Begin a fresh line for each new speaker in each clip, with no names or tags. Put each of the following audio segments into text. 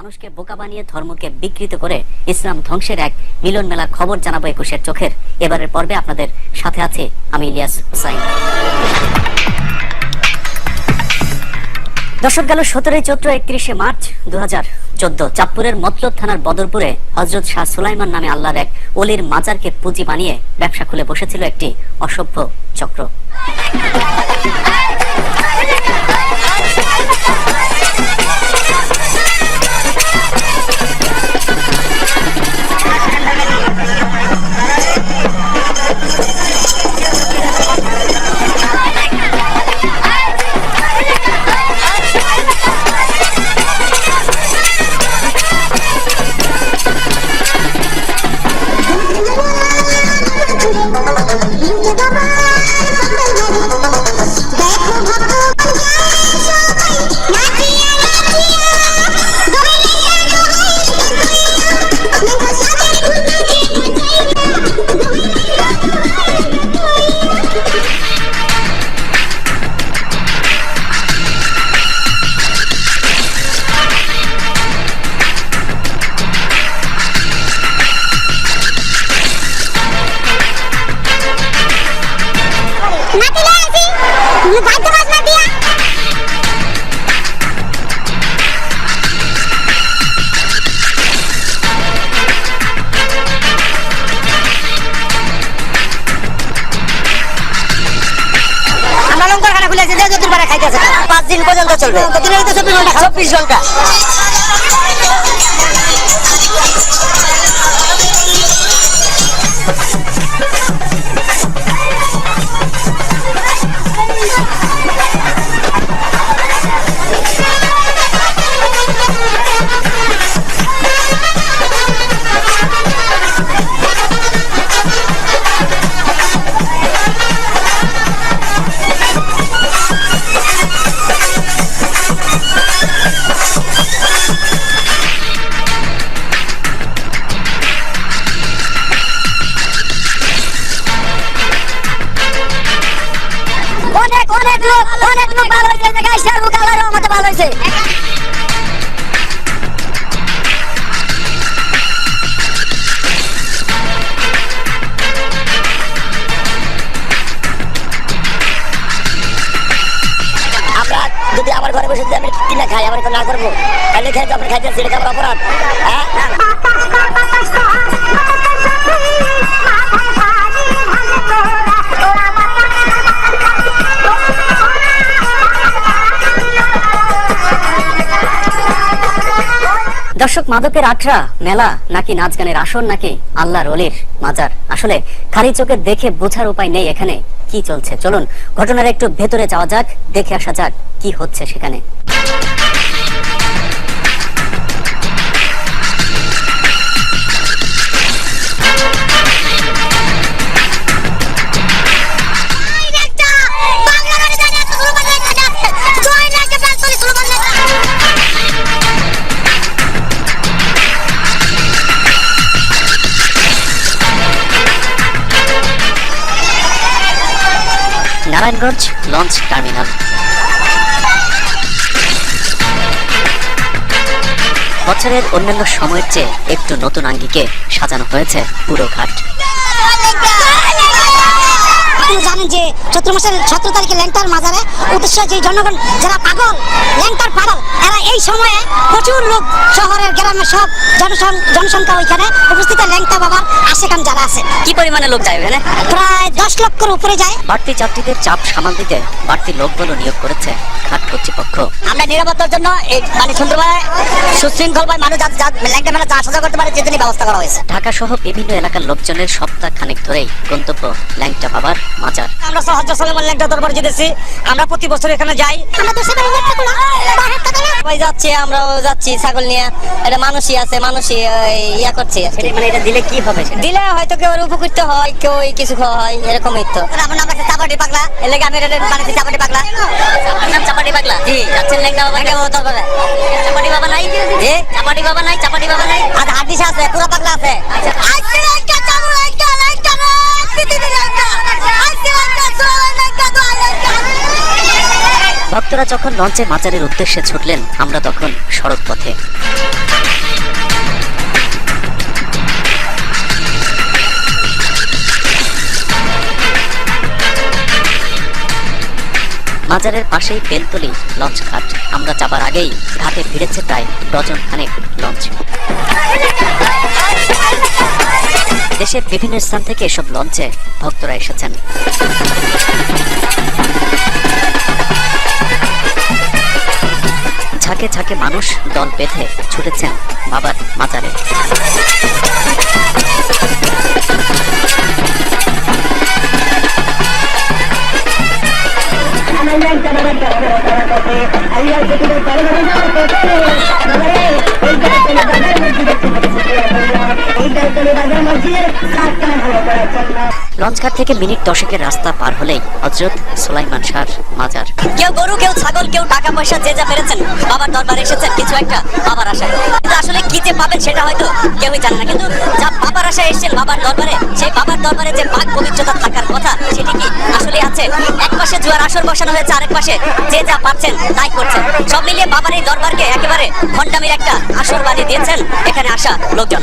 মানুষকে বোকা বানিয়ে ধর্মকে বিকৃত করে ইসলাম ধ্বংসের এক মিলন মেলা খবর জানাব একুশের চোখের। এবারের পর্বে আপনাদের সাথে আছে আমি ইলিয়াস হুসাইন। দর্শক গেল সতেরোই চৈত্র একত্রিশে মার্চ দু চোদ্দ। চাঁদপুরের মতলব থানার বদরপুরে হজরত শাহ সুলাইমান নামে আল্লাহর এক অলির মাজারকে পুঁজি বানিয়ে ব্যবসা খুলে বসেছিল একটি অসভ্য চক্র।
দিন পর্যন্ত চলবে? দিনে তো চব্বিশ ঘণ্টা চব্বিশ ঘণ্টা। আপনি অপরাধ। হ্যাঁ?
দর্শক, মাদকের আঠরা মেলা নাকি নাচ গানের আসর নাকি আল্লাহর অলির মাজার? আসলে খালি চোখে দেখে বোঝার উপায় নেই এখানে। কি চলছে? চলুন, ঘটনার একটু ভেতরে যাওয়া যাক, দেখে আসা যাক কি হচ্ছে সেখানে। Narayanganj launch terminal. বছরের অন্যান্য সময়ের চেয়ে একটু নতুন আঙ্গিকে সাজানো হয়েছে পুরো ঘাট।
জানেন যে চৈত্র মাসের সতেরো তারিখে ল্যাংটার মাজারে উদ্দেশ্য যে জনগণ, যারা পাগল এই সময়ে প্রচুর লোক শহরের গ্রামের সব জনসংখ্যা ওইখানে উপস্থিত। ল্যাংটা বাবার আশেখান যারা আছে
কি পরিমাণে লোক যায় ওখানে
প্রায় দশ লক্ষের উপরে যায়।
বাড়তি যাত্রীদের চাপ সামাল দিতে বাড়তি লোকবলও নিয়োগ করেছে ঘাট কর্তৃপক্ষ।
আমরা নিরাপত্তার জন্য এই মানে সুন্দরভাবে সুশৃঙ্খল ভাবে মানুষ যাতে যা- ল্যাংটা মেলা যা আসা করতে পারে সেজন্য ব্যবস্থা করা হয়েছে।
ঢাকা সহ বিভিন্ন এলাকার লোকজনের সপ্তাহ খানেক ধরেই গন্তব্য ল্যাংটা বাবার মাজার।
আমরা সহজ সলেমান ল্যাংটা দরবার যেতেছি। আমরা প্রতি বছর এখানে যাই।
আমরা দেশে
যাচ্ছি আমরাও যাচ্ছি ছাগল নিয়ে। এটা মানুষই আছে মানুষই ইয়া করছে
মানে এটা দিলে কি হবে
দিলে হয়তো কেউ উপকৃত হয় কেউ কিছু হয় এরকমই তো। আমার নাম আছে চাপাটি পাগলা। এর আমি এটা চাপাটি পাগলা।
নাম চাপাটি পাগলা?
জি।
যাচ্ছেন
ও দরবারে
চাপাটি বাবা নাই?
জি।
চাপাটি বাবা নাই চাপাটি বাবা নাই।
আর হাদিস আছে পুরা পাগলা আছে।
আচ্ছা। ভক্তরা যখন লঞ্চে মাজারের উদ্দেশ্যে ছুটলেন, আমরা তখন সড়ক পথে। মাজারের পাশেই বেলতলি লঞ্চ ঘাট আমরা যাবার আগেই ঘাটে ভিড়েছে প্রায় ডজন খানেক লঞ্চ। দেশের বিভিন্ন স্থান থেকে এসব লঞ্চে ভক্তরা এসেছেন। ঝাঁকে ঝাঁকে মানুষ দল বেঁধে ছুটেছেন বাবার মাজারে। লঞ্চঘাট থেকে মিনিট দশেকের রাস্তা পার হলেই হজরত সুলাইমান শাহর মাজার। কেউ গরু, কেউ ছাগল, কেউ টাকা পয়সা যে যা পেরেছেন, বাবার দরবারে এসেছেন, কিছু একটা বাবার আশায়। কিন্তু আসলে কি যে পাবেন সেটা হয়তো কেউই জানে না। কিন্তু যা বাবার আশায় এসেছেন বাবার দরবারে, সেই বাবার দরবারে যে পাক পবিত্রতা থাকার কথা, সেটি কি আসলে আছে? এক পাশে জুয়ার আসর বসানো হয়েছে, আরেক পাশে যে যা পাচ্ছেন, তাই করছেন। সব মিলিয়ে বাবার এই দরবারকে একেবারে ভণ্ডামির একটা আসর বানিয়ে দিয়েছেন এখানে আসা লোকজন।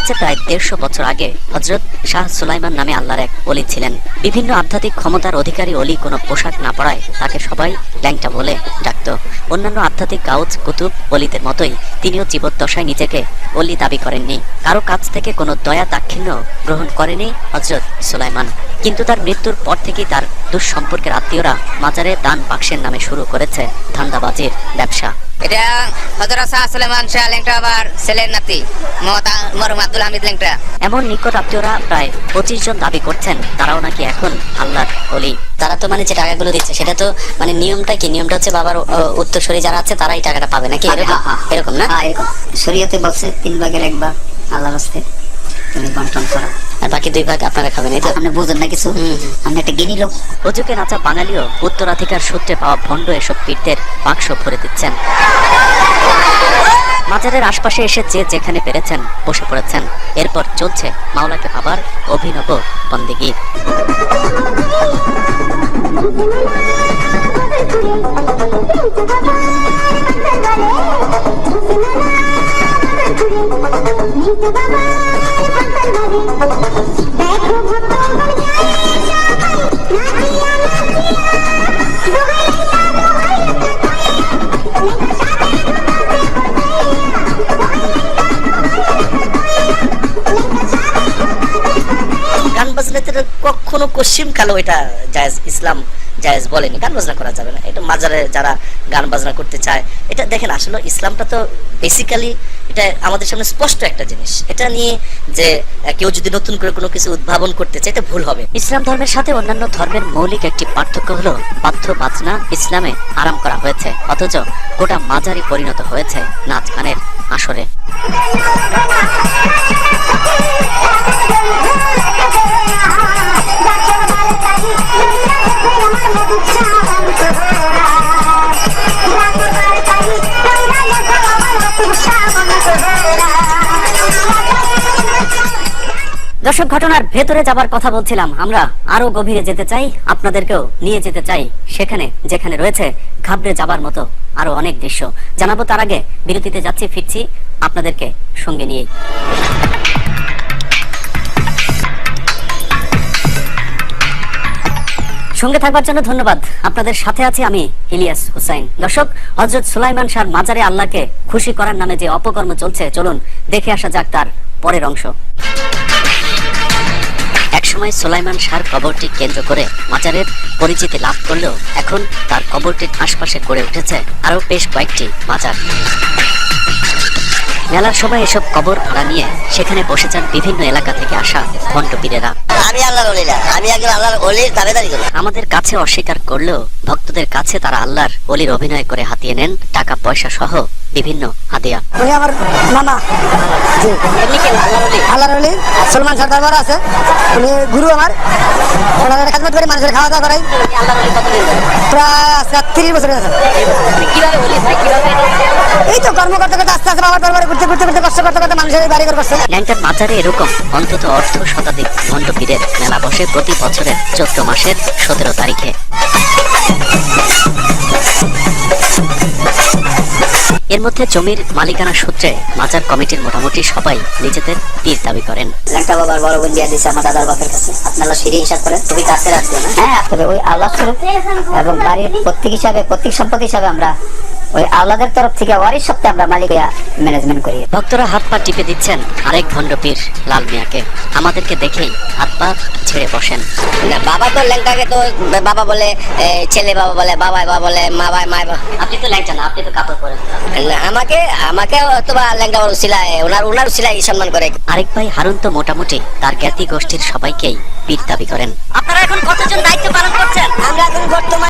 আছে প্রায় দেড়শো বছর আগে হজরত শাহ সুলাইমান নামে আল্লাহর এক অলি ছিলেন। বিভিন্ন আধ্যাত্মিক ক্ষমতার অধিকারী অলি কোনো পোশাক না পরায় তাকে সবাই ল্যাংটা বলে ডাকত। অন্যান্য আধ্যাত্মিক গাউজ, কুতুব অলিদের মতোই তিনিও জীবদ্দশায় নিজেকে অলি দাবি করেননি। কারও কাছ থেকে কোনো দয়া দাক্ষিণ্য গ্রহণ করেনি হজরত সুলাইমান। কিন্তু তার মৃত্যুর পর থেকেই তার দুঃসম্পর্কের আত্মীয়রা মাজারে দান বাক্সের নামে শুরু করেছে ধান্দাবাজির ব্যবসা।
এটা হজরত শাহ সুলেমান শাহ লেংটা আবার ছেলের নাতি মরুম আব্দুল হামিদ লেংটা।
এমন নিকট আত্মীয়রা প্রায় পঁচিশ জন দাবি করছেন তারাও নাকি এখন আল্লাহর অলি তারা তো মানে যে টাকাগুলো দিচ্ছে সেটা তো মানে নিয়মটা কি? নিয়মটা হচ্ছে বাবার উত্তরসূরি যারা আছে তারাই টাকাটা পাবে নাকি? এরকম এরকম না?
হ্যাঁ এরকম। শরীয়তে বলছে তিন ভাগের একবার আল্লাহর আল্লাহ রাস্তে বন্টন করো।
আর বাকি দুই ভাগ আপনারা খাবেন এই তো?
আপনি বুঝেন না কিছু? আপনি একটা জ্ঞানী লোক।
অজুকে নাচা বাঙালিও উত্তরাধিকার সূত্রে পাওয়া ভণ্ড এসব পীরদের বাক্স ভরে দিচ্ছেন। মাজারের আশপাশে এসে যে যেখানে পেরেছেন বসে পড়েছেন। এরপর চলছে মাওলাকে পাবার অভিনব বন্দিগি।
গান বাজনাতে কখনো কশিম কালো এটা জায়েজ ইসলাম। জায়েজ বলেনি, গান বাজনা করা যাবে না। এটা মাজারে যারা গান বাজনা করতে চায়, এটা দেখেন আসলে ইসলামটা তো বেসিক্যালি এটা আমাদের সামনে স্পষ্ট একটা জিনিস। এটা নিয়ে যে কেউ যদি নতুন করে কোনো কিছু উদ্ভাবন করতে চায়, এটা ভুল হবে।
ইসলাম ধর্মের সাথে অন্যান্য ধর্মের মৌলিক একটি পার্থক্য হলো, বাধ্য বাজনা ইসলামে আরাম করা হয়েছে, অথচ গোটা মাজারি পরিণত হয়েছে নাচ গানের আসরে। দর্শক, ঘটনার ভেতরে যাবার কথা বলছিলাম। আমরা আরও গভীরে যেতে চাই, আপনাদেরকেও নিয়ে যেতে চাই। সেখানে, যেখানে রয়েছে ঘাবড়ে যাবার মতো আরও অনেক দৃশ্য। জানাব তার আগে, বিরতিতে যাচ্ছি, ফিরছি আপনাদেরকে সঙ্গে নিয়ে সঙ্গে থাকবার জন্য ধন্যবাদ। আপনাদের সাথে আছি আমি, ইলিয়াস হুসাইন। দর্শক হজরত সুলাইমান শাহ মাজারে আল্লাহকে খুশি করার নামে যে অপকর্ম চলছে, চলুন দেখে আসা যাক তার পরের অংশ। একসময় সোলাইমান শাহর কবরটি কেন্দ্র করে মাজারের পরিচিতি লাভ করলেও এখন তার কবরটির আশপাশে গড়ে উঠেছে আরও বেশ কয়েকটি মাজার। মেলার সময় এসব কবর ভাড়া নিয়ে সেখানে বসে যান বিভিন্ন এলাকা থেকে আসা ভণ্ড পীরেরা
আমি আল্লাহর অলি না। আমি একজন আল্লাহর অলির দাবেদারি করি।
আমাদের কাছে অস্বীকার করলেও ভক্তদের কাছে তারা আল্লাহর অলির অভিনয় করে হাতিয়ে নেন টাকা পয়সা সহ বিভিন্ন হাদিয়া।
উনি আমার মামা। জি।
এমনি আল্লাহর অলি?
আল্লাহর অলি। সলমান শাহ দরবার আছে। উনি গুরু আমার। খাদমত করে মানুষের খাওয়া দাওয়া করাই
আল্লাহর অলি কতদিন ধরে?
প্রায় আজকে তিরিশ বছর আছে।
কীভাবে অলি ভাই কীভাবে
এই তো কর্ম করতে আস্তে আস্তে বাবার দরবারে ঘুরতে ঘুরতে ঘুরতে কষ্ট করতে করতে মানুষের বাড়ি ঘর করছে।
ল্যাংটার মাজারে এরকম অন্তত অর্ধ শতাধিক ভণ্ড পীরের মেলা বসে প্রতি বছরের চৈত্র মাসের সতেরো তারিখে। এর মধ্যে জমির মালিকানা সূত্রে মাজার কমিটির মোটামুটি সবাই নিজেদের পীর দাবি করেন।
ল্যাংটা বাবার বড় বোন দিয়ে দিছে আমার দাদার বাপের কাছে। আপনারা সিঁড়ি হিসাব করেন খুবই কাছে রাখবে না? হ্যাঁ আসলে ওই আল্লাহ স্বরূপ। এবং বাড়ির প্রত্যেক হিসাবে প্রত্যেক সম্পদ হিসাবে আমরা ওই আল্লাদের তরফ থেকে ওয়ারিশ সপ্তাহে আমরা মালিক ম্যানেজমেন্ট করি।
ভক্তরা হাত পা টিপে দিচ্ছেন আরেক ভণ্ড পীর লাল মিয়াকে। আমাদেরকে দেখেই হাত পা ছেড়ে বসেন।
না বাবা তো তো বাবা বলে ছেলে বাবা বলে বাবা বাবা বলে মা ভাই মা
আপনি তো না আপনি তো কাপড় পরেন
আমাকে আমাকে অথবা উসিলায় ওনার ওনার উসিলায় সম্মান করে।
আরেক ভাই হারুন তো মোটামুটি তার জ্ঞাতি গোষ্ঠীর সবাইকেই পীর দাবি করেন।
আপনারা